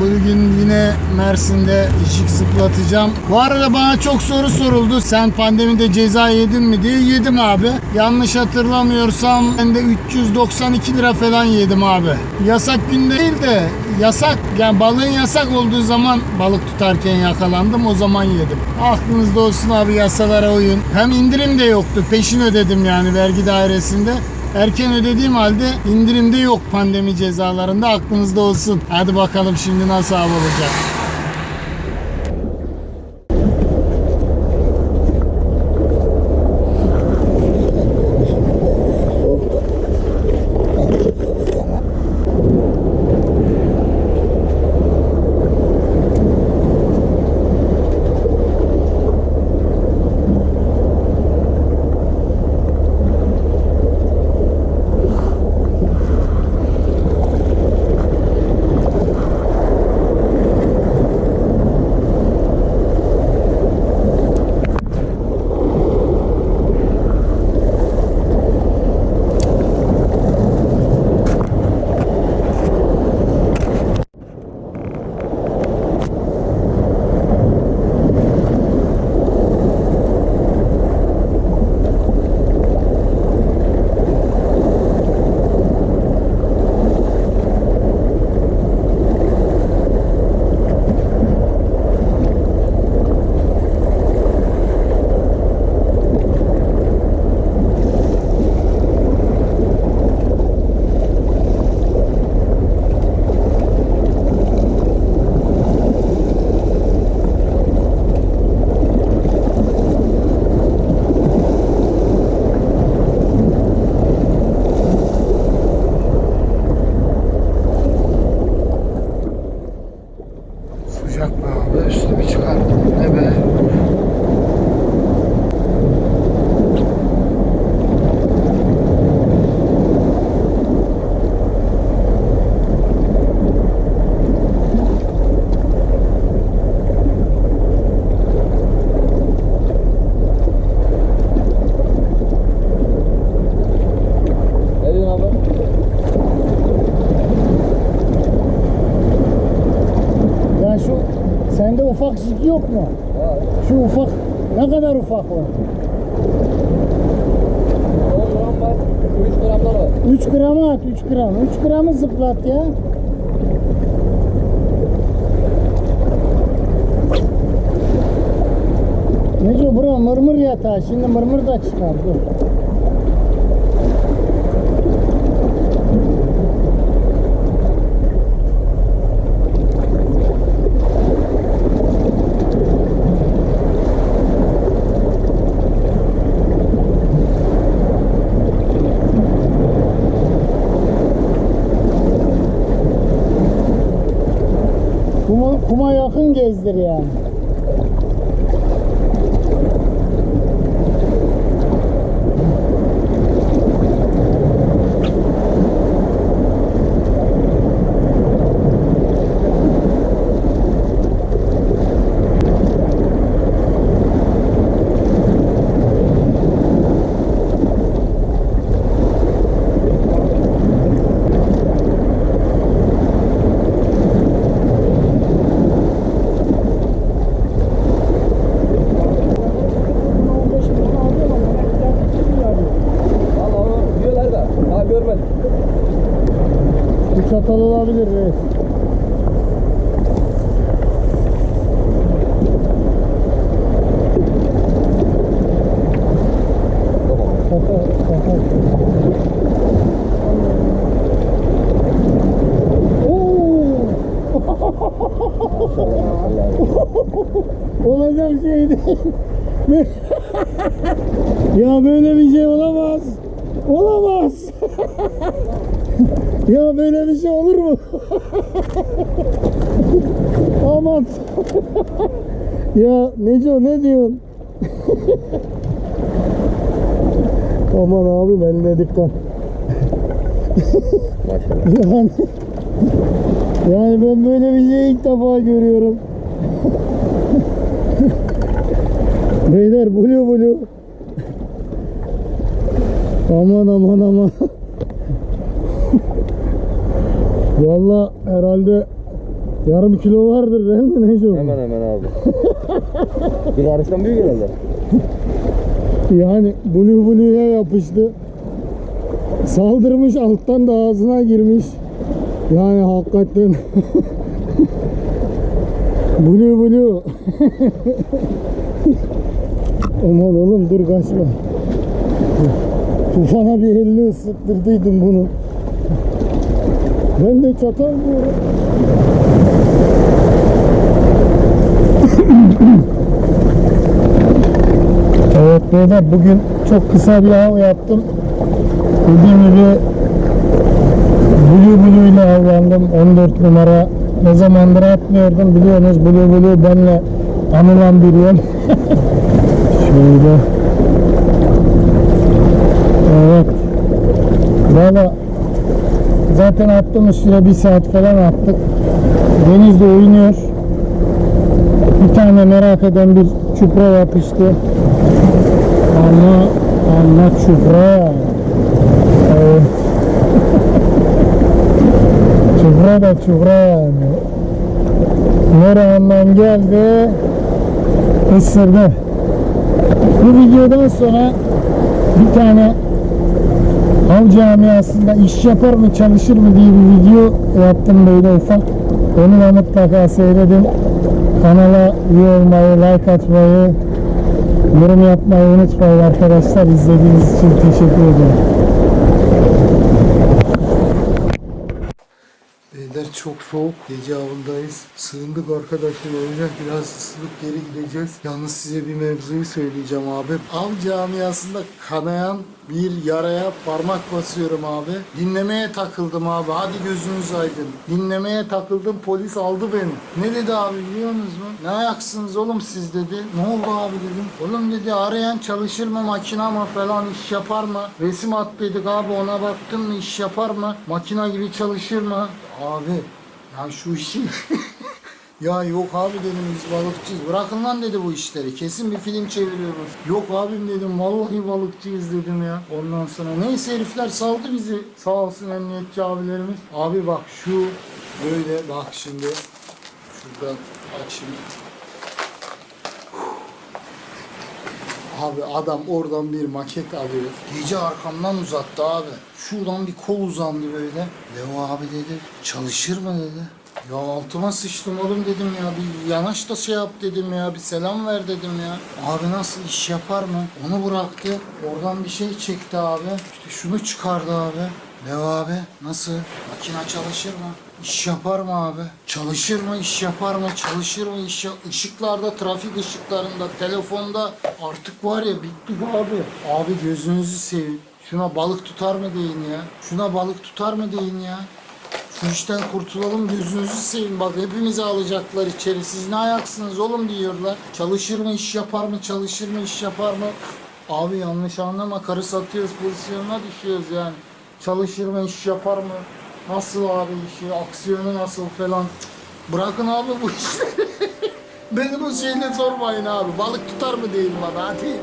Bugün yine Mersin'de ışık zıplatacağım. Bu arada bana çok soru soruldu. Sen pandemide ceza yedin mi diye. Yedim abi. Yanlış hatırlamıyorsam ben de 392 lira falan yedim abi. Yasak günde değil de yasak yani balığın yasak olduğu zaman balık tutarken yakalandım. O zaman yedim. Aklınızda olsun abi yasalara uyun. Hem indirim de yoktu. Peşin ödedim yani vergi dairesinde. Erken ödediğim halde indirimde yok pandemi cezalarında aklınızda olsun. Hadi bakalım şimdi nasıl av olacak. Sende ufak jig yok mu? Ha. Şu ufak ne kadar ufak var? 10 gram var. 3 gramlar var. 3 grama at 3 gram. 3 gramı zıplat ya. Nece bura mırmır yatağı. Şimdi mırmır da çıkar. Dur. Gezdir yani. Valla onu diyorlar da. Daha görmedim. Bu çatal olabilir reis. Olacak şey değil. ya böyle bir şey olamaz. Olamaz. ya böyle bir şey olur mu? Aman. ya Neco ne diyorsun? Aman abi ben de dikkat. Yani yani ben böyle bir şey ilk defa görüyorum. Beyler bulu bulu. Aman aman aman. Valla herhalde Yarım kilo vardır değil mi Neco? Hemen hemen abi. Bir karıştan büyük herhalde. Yani Blue Blue'ya yapıştı. Saldırmış alttan da ağzına girmiş. Yani hakikaten Blue Blue Aman oğlum dur kaçma. Tufana bir elini ısıttırdıydım bunu. Ben de çatal diyorum. Evet beyler bugün çok kısa bir av yaptım. Dediğim gibi Blue Blue ile avlandım 14 numara. Ne zamandır atmıyordum biliyorsunuz Blue Blue benle anılan bir yol. Şöyle. Evet. Valla zaten attığımız süre bir saat falan attık. Denizde oynuyor. Bir tane merak eden bir çupra yapıştı. Ama ama çupra. Evet. çupra da çupra yani. Nereden geldi? Isırdı. Bu videodan sonra bir tane av camiasında iş yapar mı çalışır mı diye bir video yaptım böyle ufak. Onu da mutlaka seyredin. Kanala üye olmayı, like atmayı, yorum yapmayı unutmayın arkadaşlar. İzlediğiniz için teşekkür ederim. Beyler çok soğuk. Gece avındayız. Sığındık arkadaşlar. Yüzden biraz ısınıp geri gideceğiz. Yalnız size bir mevzuyu söyleyeceğim abi. Av camiasında kanayan bir yaraya parmak basıyorum abi. Dinlemeye takıldım abi. Hadi gözünüz aydın. Dinlemeye takıldım. Polis aldı beni. Ne dedi abi biliyor musunuz mu? Ne ayaksınız oğlum siz dedi. Ne oldu abi dedim. Oğlum dedi arayan çalışır mı makina mı falan iş yapar mı? Resim at abi ona baktın mı iş yapar mı? Makina gibi çalışır mı? Abi ya şu işi Ya yok abi dedim biz balıkçıyız. Bırakın lan dedi bu işleri. Kesin bir film çeviriyoruz. Yok abim dedim vallahi balıkçıyız dedim ya. Ondan sonra neyse herifler saldı bizi. Sağ olsun emniyetçi abilerimiz. Abi bak şu böyle bak şimdi. Şuradan açayım. Abi adam oradan bir maket alıyor. Gece arkamdan uzattı abi. Şuradan bir kol uzandı böyle. Leo abi dedi çalışır mı dedi. Ya altıma sıçtım oğlum dedim ya. Bir yanaş da şey yap dedim ya. Bir selam ver dedim ya. Abi nasıl iş yapar mı? Onu bıraktı. Oradan bir şey çekti abi. İşte şunu çıkardı abi. Leo abi nasıl? Makine çalışır mı? İş yapar mı abi? Çalışır mı? İş yapar mı? Çalışır mı? İş yap- Işıklarda, trafik ışıklarında, telefonda artık var ya bittik abi. Abi gözünüzü seveyim. Şuna balık tutar mı deyin ya? Şuna balık tutar mı deyin ya? Şu işten kurtulalım gözünüzü seveyim. Bak hepimizi alacaklar içeri. Siz ne ayaksınız oğlum diyorlar. Çalışır mı? iş yapar mı? Çalışır mı? iş yapar mı? Abi yanlış anlama. Karı satıyoruz pozisyonuna düşüyoruz yani. Çalışır mı? iş yapar mı? Nasıl abi işi? Aksiyonu nasıl falan. Bırakın abi bu işleri. Beni bu şeyle sormayın abi. Balık tutar mı deyin bana hadi.